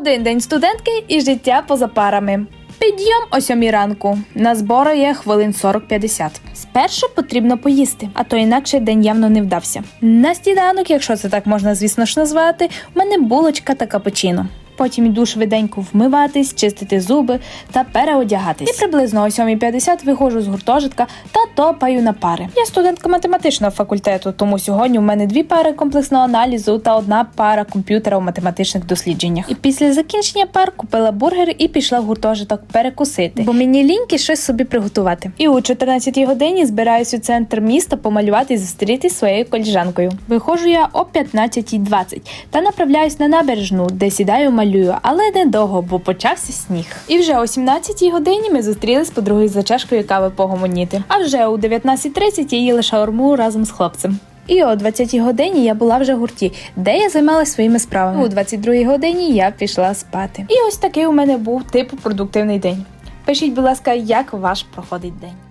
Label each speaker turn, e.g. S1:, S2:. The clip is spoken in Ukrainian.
S1: Один день студентки і життя поза парами. Підйом о сьомій ранку. На збори є хвилин 40-50. Спершу потрібно поїсти, а то інакше день явно не вдався. На сніданок, якщо це так можна, звісно ж назвати, в мене булочка та капучино. Потім йду швиденько вмиватись, чистити зуби та переодягатись. І приблизно о 7.50 виходжу з гуртожитка та топаю на пари. Я студентка математичного факультету, тому сьогодні у мене дві пари комплексного аналізу та одна пара комп'ютера у математичних дослідженнях. І після закінчення пар купила бургер і пішла в гуртожиток перекусити, бо мені ліньки щось собі приготувати. І о 14 годині збираюсь у центр міста помалювати і зустрітись своєю коліжанкою. Виходжу я о 15.20 та направляюсь на набережну, де сідаю малюю, але недовго, бо почався сніг. І вже о 17-й годині ми зустрілись подругою за чашкою кави погомоніти. А вже о 19.30 я їла шаурму разом з хлопцем. І о 20-й годині я була вже в гурті, де я займалася своїми справами. У 22-й годині я пішла спати. І ось такий у мене був типу продуктивний день. Пишіть, будь ласка, як ваш проходить день.